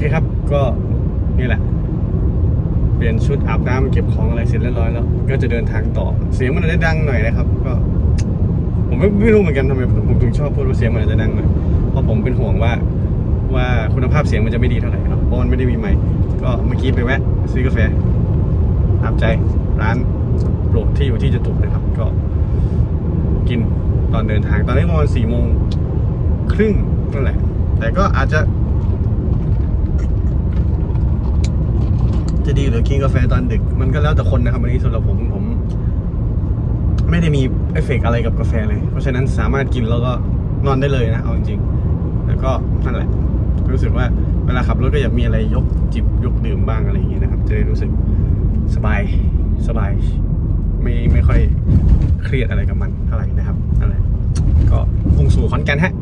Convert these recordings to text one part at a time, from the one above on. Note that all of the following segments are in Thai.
เคครับก็นี่แหละ เปลี่ยนชุดอาบน้ำเก็บของอะไรเสร็จเรียบร้อยแล้ว ก็จะเดินทางต่อ เสียงมันอาจจะดังหน่อยนะครับ ก็ ผมไม่ไม่รู้เหมือนกันทำไมผมถึงชอบพูดว่าเสียงมันอาจจะดังหน่อยเพราะผมเป็นห่วงว่าว่าคุณภาพเสียงมันจะไม่ดีเท่าไหร่เนาะเพราะมันไม่ได้มีไมค์ก็เมื่อกี้ไปแวะซื้อกาแฟตามใจร้านโปรดที่อยู่ที่จะตุกนะครับ ก็ กินตอนเดินทางตอนนี้ประมาณสี่โมงครึ่งนั่นแหละ แต่ก็อาจจะ จะดีหรือกินกาแฟตอนดึก มันก็แล้วแต่คนนะครับอันนี้สำหรับผมผม ไม่ได้มีเอฟเฟกอะไรกับกาแฟเลย เพราะฉะนั้นสามารถกินแล้วก็นอนได้เลยนะเอาจริงๆแล้วก็นั่นแหละ รู้สึกว่าเวลาขับรถก็อยากมีอะไรยกจิบยกดื่มบ้างอะไรอย่างเงี้ยนะครับ จะได้รู้สึกสบายสบาย ไม่ไม่ค่อยเครียดอะไรกับมันเท่าไหร่นะครับนั่นแหละก็พุ่งสู่ขอนแก่นฮะ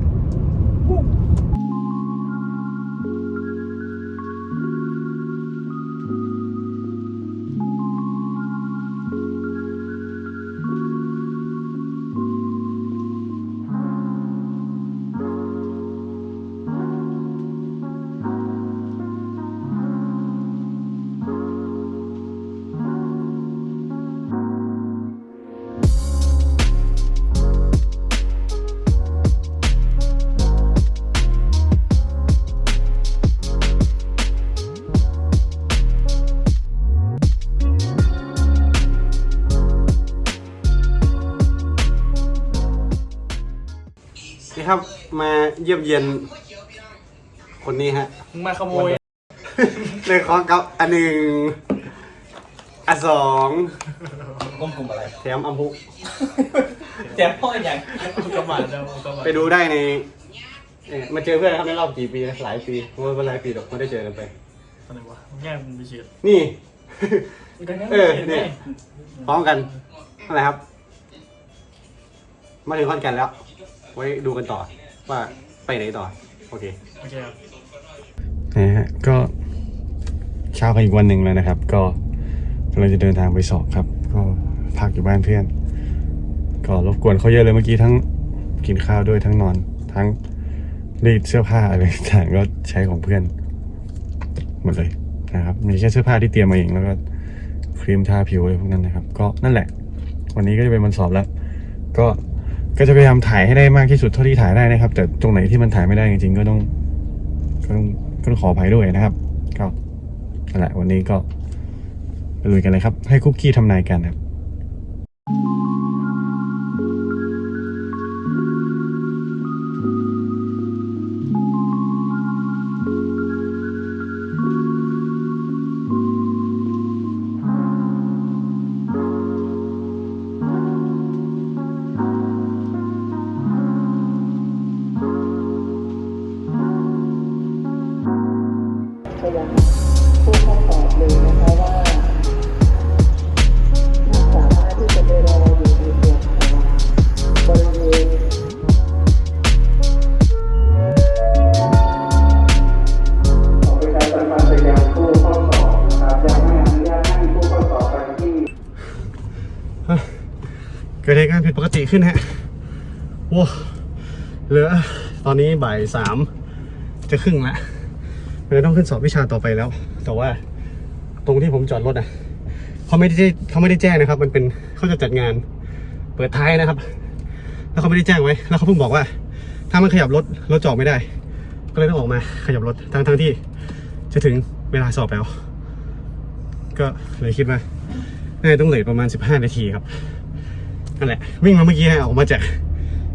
ครับมาเยี่ยมเยียนคนนี้ฮะ มึงมาขโมยในของเกับอันหนึ่งอันสองก้มกลุ่มอะไรแถมอัมพุแจ๊บพ่ออย่างกระหม่อมแล้วกระหม่อมไปดูได้ในเอ่อมาเจอเพื่อนนะครับในรอบกี่ปีนะหลายปีไม่เป็นหลายปีหรอกไม่ได้เจอกันไป อะไรวะมึงแง่มึงไปเฉียดนี่ เออเนี่ย พร้อมกันอะไรครับ มาถึงขอนแก่นแล้ว ไว้ดูกันต่อว่าไปไหนต่อ โอเคโอเคครับนะฮะก็เช้ากันอีกวันหนึ่งแล้วนะครับ ก็กำลังจะเดินทางไปสอบครับ ก็พักอยู่บ้านเพื่อน ก็รบกวนเขาเยอะเลยเมื่อกี้ทั้งกินข้าวด้วยทั้งนอน ทั้งรีดเสื้อผ้าอะไรต่างๆก็ใช้ของเพื่อน หมดเลยนะครับมีแค่เสื้อผ้าที่เตรียมมาเองแล้วก็ครีมทาผิวอะไรพวกนั้นนะครับ ก็นั่นแหละ วันนี้ก็จะเป็นวันสอบแล้ว ก็ ก็จะพยายามถ่ายให้ได้มากที่สุดเท่าที่ถ่ายได้นะครับ แต่ตรงไหนที่มันถ่ายไม่ได้จริงๆก็ต้องก็ต้องก็ต้องขออภัยด้วยนะครับก็นั่นแหละวันนี้ก็ไปลุยกันเลยครับ ให้คุกกี้ทำนายกันครับ กิดเหตุการณ์ผิดปกติขึ้นฮะว้าเหลือตอนนี้บ่ายสามจะครึ่งละเลยต้องขึ้นสอบวิชาต่อไปแล้ว แต่ว่าตรงที่ผมจอดรถอะเขาไม่ได้เขาไม่ได้แจ้งนะครับ มันเป็นเขาจะจัดงานเปิดท้ายนะครับ แล้วเขาไม่ได้แจ้งไว้ แล้วเขาเพิ่งบอกว่า ถ้ามันขยับรถรถจอดไม่ได้ ก็เลยต้องออกมาขยับรถทั้งทั้งที่ จะถึงเวลาสอบแล้ว ก็เลยคิดว่าน่าจะต้องเหลทประมาณ 15 นาทีครับ นั่นแหละวิ่งมาเมื่อกี้ออกมาจาก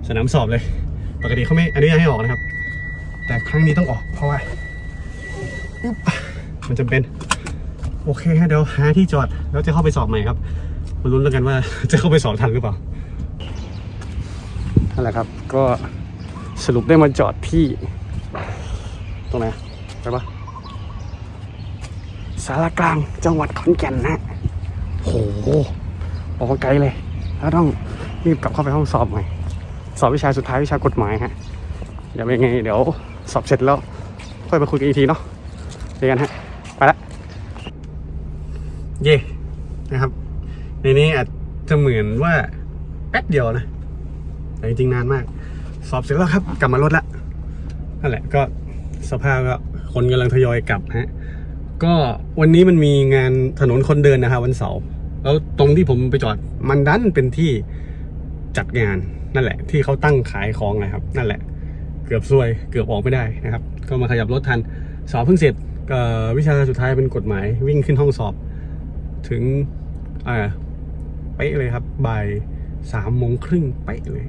สนามสอบเลย ปกติเขาไม่อนุญาตให้ออกนะครับ แต่ครั้งนี้ต้องออกเพราะว่ามันจำเป็น โอเคฮะเดี๋ยวหาที่จอดแล้วจะเข้าไปสอบใหม่ครับมาลุ้นแล้วกันว่าจะเข้าไปสอบทันหรือเปล่านั่นแหละครับ ก็สรุปได้มาจอดที่ ตรงไหนไปปะสารกลางจังหวัดขอนแก่นนะโหออกมาไกลเลย แล้วต้องรีบกลับเข้าไปห้องสอบใหม่สอบวิชาสุดท้ายวิชากฎหมายฮะเดี๋ยวเป็นไงเดี๋ยวสอบเสร็จแล้วค่อยมาคุยกันอีกทีเนาะเจอกันฮะไปละเย่นะครับ ในนี้อาจจะเหมือนว่าแป๊บเดียวนะ แต่จริงๆนานมาก สอบเสร็จแล้วครับ กลับมารถละนั่นแหละก็สภาพก็คนกำลังทยอยกลับฮะก็วันนี้มันมีงานถนนคนเดินนะครับวันเสาร์ แล้วตรงที่ผมไปจอดมันดันเป็นที่จัดงานนั่นแหละ ที่เขาตั้งขายของนะครับ นั่นแหละ เกือบซวยเกือบออกไม่ได้นะครับ ก็มาขยับรถทันสอบเพิ่งเสร็จวิชาสุดท้ายเป็นกฎหมายวิ่งขึ้นห้องสอบ ถึงอ่าเป๊ะเลยครับบ่ายสามโมงครึ่งเป๊ะเลย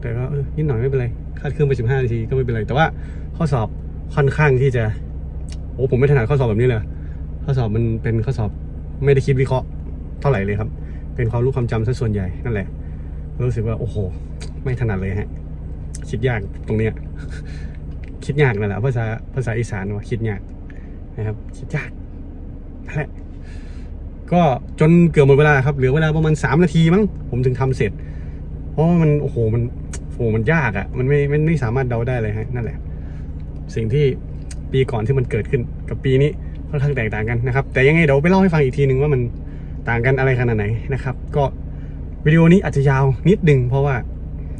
แต่ก็นิดหน่อยไม่เป็นไรคาดเครื่องไปสิบห้านาทีก็ไม่เป็นไร แต่ว่าข้อสอบค่อนข้างที่จะ โอ้ผมไม่ถนัดข้อสอบแบบนี้เลยข้อสอบมันเป็นข้อสอบ ไม่ได้คิดวิเคราะห์เท่าไหร่เลยครับ เป็นความรู้ความจำซะส่วนใหญ่นั่นแหละ รู้สึกว่าโอ้โห ไม่ถนัดเลยฮะ คิดยากตรงเนี้ย คิดยากนั่นแหละภาษาภาษาอีสานว่าคิดยากนะครับ คิดยากนั่นแหละก็จนเกือบหมดเวลาครับเหลือเวลาประมาณสามนาทีมั้งผมถึงทำเสร็จ เพราะมันโอ้โหมันโอ้โหมันยากอะ่ะ มันไม่ไมันไม่สามารถเดาได้เลยฮะนั่นแหละ สิ่งที่ปีก่อนที่มันเกิดขึ้นกับปีนี้ ค่อนข้างแตกต่างกันนะครับ แต่ยังไงเดี๋ยวไปเล่าให้ฟังอีกทีหนึ่งว่ามันต่างกันอะไรขนาดไหนนะครับ ก็วิดีโอนี้อาจจะยาวนิดนึงเพราะว่า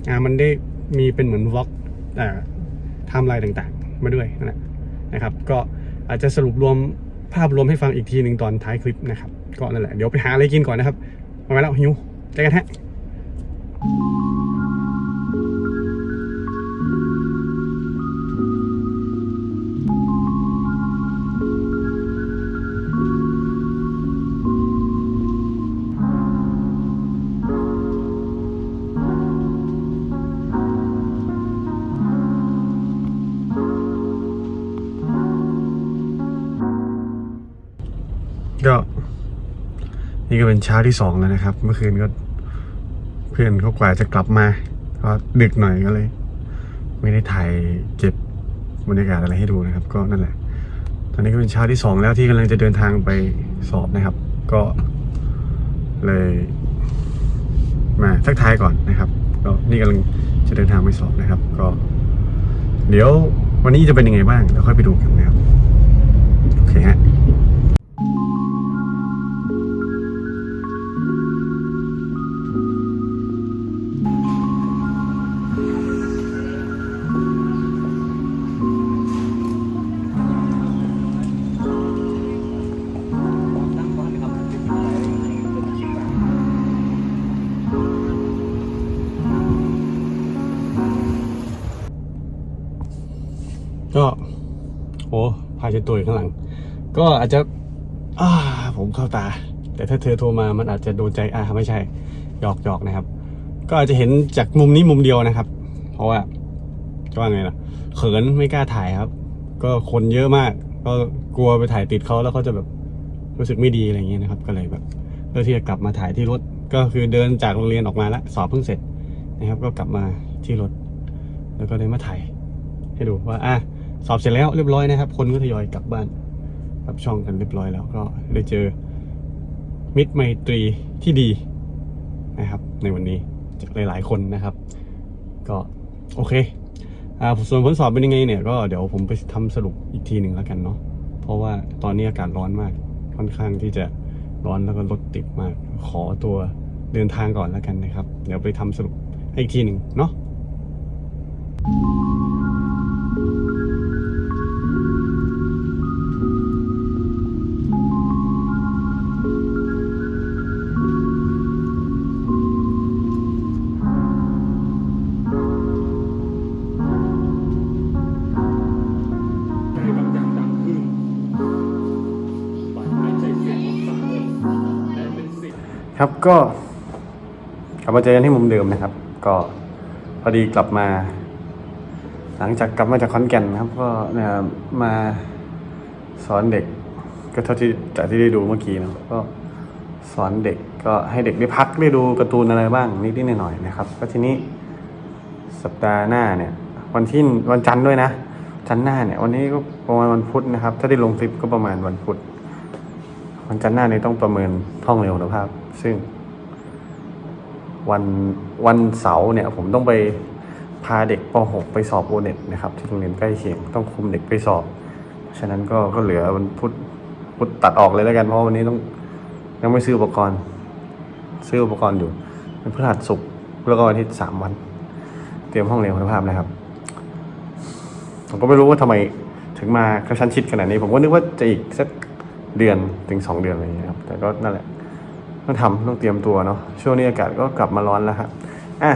อ่ามันได้มีเป็นเหมือนวล็อกอ่าไทม์ไลน์ต่างๆ มาด้วยนั่นแหละนะครับ ก็อาจจะสรุปรวมภาพรวมให้ฟังอีกทีหนึ่งตอนท้ายคลิปนะครับ ก็นั่นแหละเดี๋ยวไปหาอะไรกินก่อนนะครับมาแล้วหิวเจอกันฮะ ก็ นี่ก็เป็นเช้าที่สองแล้วนะครับ เมื่อคืนก็เพื่อนเขากว่าจะกลับมาก็ดึกหน่อยก็เลย ไม่ได้ถ่ายเก็บบรรยากาศอะไรให้ดูนะครับ ก็นั่นแหละ ตอนนี้ก็เป็นเช้าที่สองแล้วที่กำลังจะเดินทางไปสอบนะครับ ก็เลย มาทักทายก่อนนะครับก็นี่กำลังจะเดินทางไปสอบนะครับ ก็ เดี๋ยววันนี้จะเป็นยังไงบ้างเดี๋ยวค่อยไปดูกันนะครับ โอเคฮะ อ้พาเช็ดตัวอยู่ข้างหลัง ก็อาจจะอ่าผมเข้าตา แต่ถ้าเธอโทรมามันอาจจะโดนใจอ่าไม่ใช่หยอกหยอกนะครับ ก็อาจจะเห็นจากมุมนี้มุมเดียวนะครับ เพราะว่าจะว่าไงล่ะเขินไม่กล้าถ่ายครับ ก็คนเยอะมาก ก็กลัวไปถ่ายติดเขาแล้วเขาจะแบบรู้สึกไม่ดีอะไรอย่างเงี้ยนะครับ ก็เลยแบบเพื่อที่จะกลับมาถ่ายที่รถก็คือเดินจากโรงเรียนออกมาแล้วสอบเพิ่งเสร็จนะครับ ก็กลับมาที่รถ แล้วก็เลยมาถ่ายให้ดูว่าอะ สอบเสร็จแล้วเรียบร้อยนะครับ คนก็ทยอยกลับบ้านกลับช่องกันเรียบร้อยแล้วก็ได้เจอมิตรไมตรีที่ดีนะครับ ในวันนี้จากหลาย ๆ คนนะครับ ก็โอเคอ่าส่วนผลสอบเป็นยังไงเนี่ยก็เดี๋ยวผมไปทำสรุปอีกทีหนึ่งแล้วกันเนาะเพราะว่าตอนนี้อากาศร้อนมาก ค่อนข้างที่จะร้อนแล้วก็รถติดมาก ขอตัวเดินทางก่อนแล้วกันนะครับ เดี๋ยวไปทำสรุปอีกทีหนึ่งเนาะ ครับก็กลับมาเจอกันที่มุมเดิมนะครับ ก็พอดีกลับมา หลังจากกลับมาจากขอนแก่นนะครับ ก็เนี่ยมาสอนเด็ก ก็เท่าที่จากที่ได้ดูเมื่อกี้นะก็สอนเด็กก็ให้เด็กได้พักได้ดูการ์ตูนอะไรบ้างนิดๆหน่อยๆนะครับ ก็ทีนี้สัปดาห์หน้าเนี่ย วันที่วันจันทร์ด้วยนะจันทร์หน้าเนี่ยวันนี้ก็ประมาณวันพุธนะครับ ถ้าได้ลงคลิปก็ประมาณวันพุธวันจันทร์หน้านี้ต้องประเมินท่องเร็วคุณภาพ ซึ่ง วันวันเสาร์เนี่ยผมต้องไปพาเด็กป .6 ไปสอบโอเน็ตนะครับ ที่โรงเรียนใกล้เคียงต้องคุมเด็กไปสอบ ฉะนั้นก็ก็เหลือวันพุธพุธตัดออกเลยแล้วกัน เพราะวันนี้ต้องยังไม่ซื้ออุปกรณ์ ซื้ออุปกรณ์อยู่เป็นพฤหัสศุกร์แล้วก็วันทิตย์สามวัน เตรียมห้องเรียนคุณภาพนะครับ ผมก็ไม่รู้ว่าทำไมถึงมากระชั้นชิดขนาดนี้ ผมก็นึกว่าจะอีกสักเดือนถึงสองเดือนอะไรอย่างเงี้ยครับ แต่ก็นั่นแหละ ต้องทำต้องเตรียมตัวเนาะช่วงนี้อากาศก็กลับมาร้อนแล้วครับอะ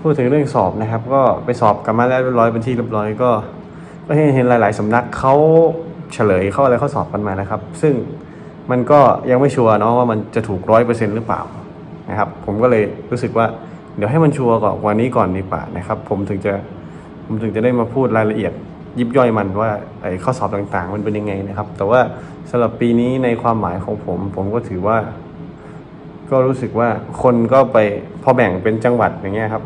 พูดถึงเรื่องสอบนะครับ ก็ไปสอบกลับมาแล้วเรียบร้อยเป็นที่เรียบร้อยก็ก็เห็นเห็นหลาย ๆสำนักเขาเฉลยเขาอะไรเขาสอบกันมานะครับ ซึ่งมันก็ยังไม่ชัวร์เนาะว่ามันจะถูกร้อยเปอร์เซ็นต์หรือเปล่านะครับ ผมก็เลยรู้สึกว่าเดี๋ยวให้มันชัวร์ก่อนว่านี้ก่อนดีกว่านะครับ ผมถึงจะผมถึงจะได้มาพูดรายละเอียด ยิบย่อยมันว่าไอ้ข้อสอบต่างๆ มันเป็นยังไงนะครับ แต่ว่าสำหรับปีนี้ในความหมายของผม ผมก็ถือว่า ก็รู้สึกว่าคนก็ไปพอแบ่งเป็นจังหวัดอย่างเงี้ยครับ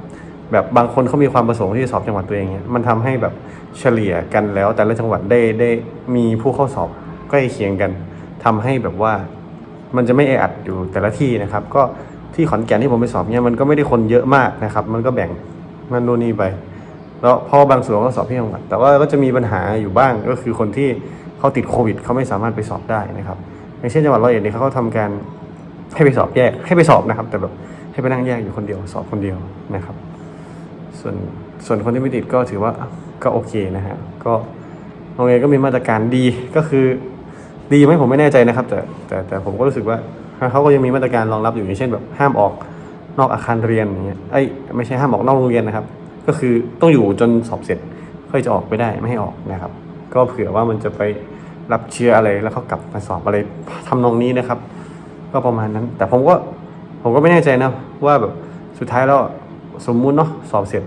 แบบบางคนเขามีความประสงค์ที่จะสอบจังหวัดตัวเองเนี่ยมันทำให้แบบเฉลี่ยกันแล้ว แต่ละจังหวัดได้ได้มีผู้เข้าสอบใกล้เคียงกันทำให้แบบว่ามันจะไม่แออัดอยู่แต่ละที่นะครับ ก็ที่ขอนแก่นที่ผมไปสอบเนี่ยมันก็ไม่ได้คนเยอะมากนะครับ มันก็แบ่งนั่นนู่นนี่ไปแล้วพอบางส่วนก็สอบที่จังหวัด แต่ว่าก็จะมีปัญหาอยู่บ้างก็คือคนที่เขาติดโควิดเขาไม่สามารถไปสอบได้นะครับอย่างเช่นจังหวัดร้อยเอ็ดเนี่ยเขาทำการ ให้ไปสอบแยกให้ไปสอบนะครับ แต่แบบให้ไปนั่งแยกอยู่คนเดียวสอบคนเดียวนะครับ ส่วนส่วนคนที่ไม่ติดก็ถือว่าก็โอเคนะฮะก็โรงเรียนก็มีมาตรการดีก็คือดีไหมผมไม่แน่ใจนะครับ แต่แต่แต่ผมก็รู้สึกว่าเขาก็ยังมีมาตรการรองรับอยู่อย่างเช่นแบบห้ามออกนอกอาคารเรียนอย่างเงี้ยเอ้ไม่ใช่ห้ามออกนอกโรงเรียนนะครับ ก็คือต้องอยู่จนสอบเสร็จค่อยจะออกไปได้ไม่ให้ออกนะครับ ก็เผื่อว่ามันจะไปรับเชื้ออะไรแล้วเขากลับมาสอบอะไรทำนองนี้นะครับ ก็ประมาณนั้น แต่ผมก็ผมก็ไม่แน่ใจนะว่าแบบสุดท้ายแล้วสมมุติเนาะสอบเสร็จ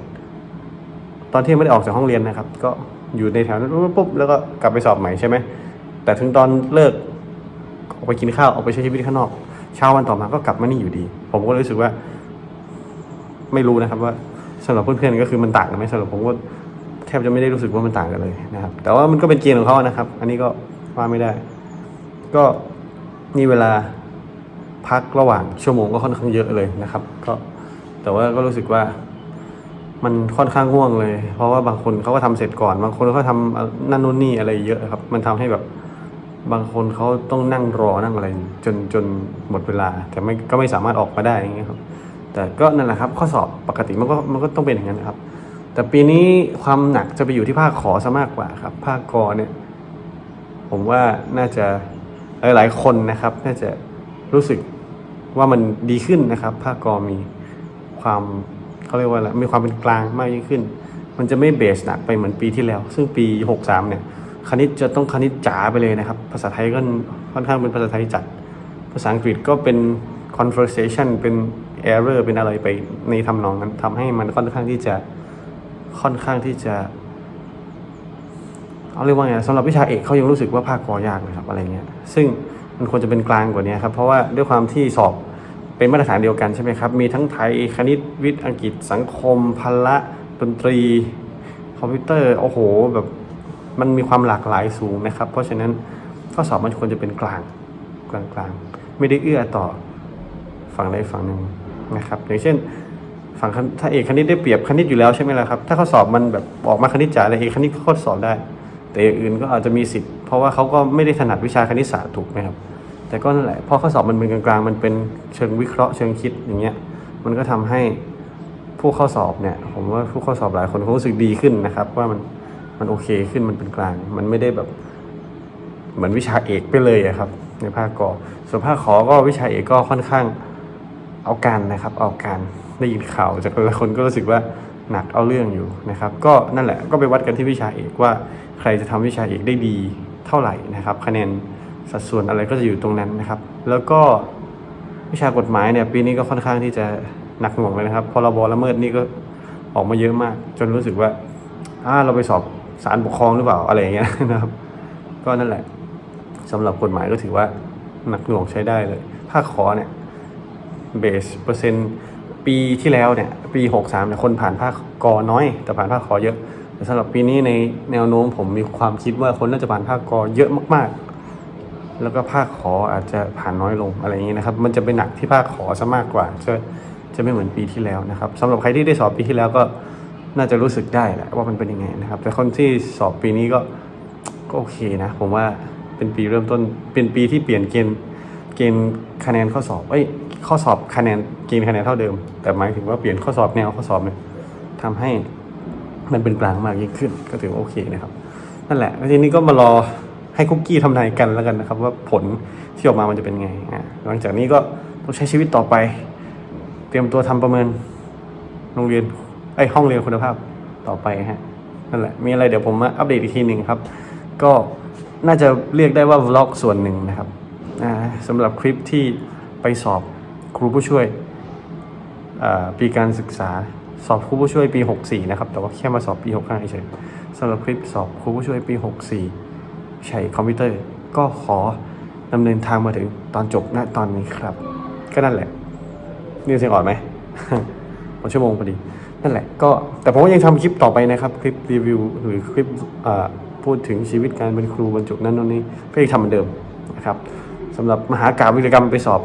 ตอนที่ไม่ได้ออกจากห้องเรียนนะครับ ก็อยู่ในแถวนั้นปุ๊บแล้วก็กลับไปสอบใหม่ใช่ไหมแต่ถึงตอนเลิกออกไปกินข้าวออกไปใช้ชีวิตข้างนอกเช้าวันต่อมาก็กลับมานี่อยู่ดี ผมก็รู้สึกว่า ไม่รู้นะครับว่าสำหรับเพื่อนๆก็คือมันต่างกันไหมสำหรับผมก็แทบจะไม่ได้รู้สึกว่ามันต่างกันเลยนะครับ แต่ว่ามันก็เป็นเกณฑ์ของเขานะครับ อันนี้ก็ว่าไม่ได้ ก็มีเวลา พักระหว่างชั่วโมงก็ค่อนข้างเยอะเลยนะครับ ก็แต่ว่าก็รู้สึกว่ามันค่อนข้างง่วงเลย เพราะว่าบางคนเขาก็ทำเสร็จก่อน บางคนเขาทำนั่นนู่นนี่อะไรเยอะครับ มันทำให้แบบบางคนเขาต้องนั่งรอนั่งอะไร จนจนหมดเวลา แต่ไม่ก็ไม่สามารถออกมาได้อย่างเงี้ยครับ แต่ก็นั่นแหละครับ ข้อสอบปกติมันก็มันก็ต้องเป็นอย่างนั้นครับ แต่ปีนี้ความหนักจะไปอยู่ที่ภาคขอซะมากกว่าครับ ภาคกอเนี่ย ผมว่าน่าจะหลาย ๆ คนนะครับ น่าจะรู้สึก ว่ามันดีขึ้นนะครับภาคกอมีความเขาเรียกว่าอะไรมีความเป็นกลางมากยิ่งขึ้น มันจะไม่เบสหนักไปเหมือนปีที่แล้ว ซึ่งปี 63 เนี่ย คณิตจะต้องคณิตจ๋าไปเลยนะครับ ภาษาไทยก็ค่อนข้างเป็นภาษาไทยจัด ภาษาอังกฤษก็เป็น conversation เป็น error เป็นอะไรไปในทำนองนั้นทำให้มันค่อนข้างที่จะค่อนข้างที่จะเอาเรียกว่าไงสำหรับวิชาเอกเขายังรู้สึกว่าภาคกอยากนะครับอะไรเงี้ย ซึ่ง มันควรจะเป็นกลางกว่านี้ครับ เพราะว่าด้วยความที่สอบเป็นมาตรฐานเดียวกันใช่ไหมครับ มีทั้งไทยคณิตวิทย์อังกฤษสังคมพละดนตรี คอมพิวเตอร์โอ้โหแบบมันมีความหลากหลายสูงนะครับ เพราะฉะนั้นข้อสอบมันควรจะเป็นกลางกลางกลางไม่ได้เอื้อต่อฝั่งใดฝั่งหนึ่งนะครับ อย่างเช่น ฝั่งถ้าเอกคณิตได้เปรียบคณิตอยู่แล้วใช่ไหมล่ะครับ ถ้าข้อสอบมันแบบออกมาคณิตจ๋าเลยเอกคณิตก็ข้อสอบได้ แต่อย่างอื่นก็อาจจะมีสิทธิ์เพราะว่าเขาก็ไม่ได้ถนัดวิชาคณิตศาสตร์ถูกไหมครับ แต่ก็นั่นแหละพราะข้อสอบมันเป็นกลางๆ มันเป็นเชิงวิเคราะห์เชิงคิดอย่างเงี้ยมันก็ทำให้ผู้เข้าสอบเนี่ยผมว่าผู้เข้าสอบหลายคนเขารู้สึกดีขึ้นนะครับ ว่ามันมันโอเคขึ้นมันเป็นกลาง มันไม่ได้แบบเหมือนวิชาเอกไปเลยอะครับ ในภาคกอส่วนภาคขอก็วิชาเอกก็ค่อนข้างเอาการนะครับ เอาการได้ยินข่าวจากหลายคนก็รู้สึกว่าหนักเอาเรื่องอยู่นะครับ ก็นั่นแหละก็ไปวัดกันที่วิชาเอกว่า ใครจะทำวิชาเอกได้ดีเท่าไหร่นะครับ คะแนนสัดส่วนอะไรก็จะอยู่ตรงนั้นนะครับ แล้วก็วิชากฎหมายเนี่ยปีนี้ก็ค่อนข้างที่จะหนักหน่วงเลยนะครับพรบละเมิดนี่ก็ออกมาเยอะมาก จนรู้สึกว่าอ่าเราไปสอบศาลปกครองหรือเปล่าอะไรอย่างเงี้ยนะครับ ก็นั่นแหละสำหรับกฎหมายก็ถือว่าหนักหน่วงใช้ได้เลยภาคขอเนี่ยเบสเปอร์เซ็นต์ปีที่แล้วเนี่ยปี 63เนี่ยคนผ่านภาคกอน้อย แต่ผ่านภาคขอเยอะ สำหรับปีนี้ในแนวโน้มผมมีความคิดว่าคนน่าจะผ่านภาคกอเยอะมาก ๆ แล้วก็ภาคขออาจจะผ่านน้อยลงอะไรอย่างนี้นะครับ มันจะไปหนักที่ภาคขอซะมากกว่าจะจะไม่เหมือนปีที่แล้วนะครับสำหรับใครที่ได้สอบปีที่แล้วก็น่าจะรู้สึกได้แหละว่ามันเป็นยังไงนะครับ แต่คนที่สอบปีนี้ก็ก็โอเคนะ ผมว่าเป็นปีเริ่มต้นเป็นปีที่เปลี่ยนเกณฑ์เกณฑ์คะแนนข้อสอบเอ้ยข้อสอบคะแนนเกณฑ์คะแนนเท่าเดิม แต่หมายถึงว่าเปลี่ยนข้อสอบแนวข้อสอบเนี่ยทำให้ มันเป็นกลางมากยิ่งขึ้น ก็ถือว่าโอเคนะครับ นั่นแหละทีนี้ก็มารอให้คุกกี้ทำนายกันแล้วกันนะครับ ว่าผลที่ออกมามันจะเป็นไงอะหลังจากนี้ก็ต้องใช้ชีวิตต่อไป เตรียมตัวทำประเมินโรงเรียนไอห้องเรียนคุณภาพต่อไปฮะนั่นแหละมีอะไรเดี๋ยวผมมาอัปเดตอีกทีหนึ่งครับ ก็น่าจะเรียกได้ว่าวล็อกส่วนหนึ่งนะครับอ่าสำหรับคลิปที่ไปสอบครูผู้ช่วยปีการศึกษา สอบครูผู้ช่วยปี 64 นะครับ แต่ว่าแค่มาสอบปี 65เฉยสำหรับคลิปสอบครูผู้ช่วยปี 64 ใช้คอมพิวเตอร์ ก็ขอดำเนินทางมาถึงตอนจบณตอนนี้ครับ ก็นั่นแหละนี่เสียงอ่อนไหมหมดชั่วโมงพอดี นั่นแหละ ก็แต่ผมก็ยังทำคลิปต่อไปนะครับ คลิปรีวิวหรือคลิปพูดถึงชีวิตการเป็นครูบรรจุนั้นนู่นนี่ก็ยังทำเหมือนเดิมนะครับสำหรับมหากาบวิรกรรมไปสอบ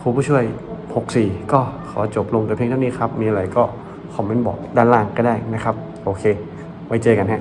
ครูผู้ช่วย 64 ก็ขอจบลงแต่เพียงเท่านี้ครับ มีอะไรก็ คอมเมนต์บอกด้านล่างก็ได้นะครับ โอเค ไว้เจอกันฮะ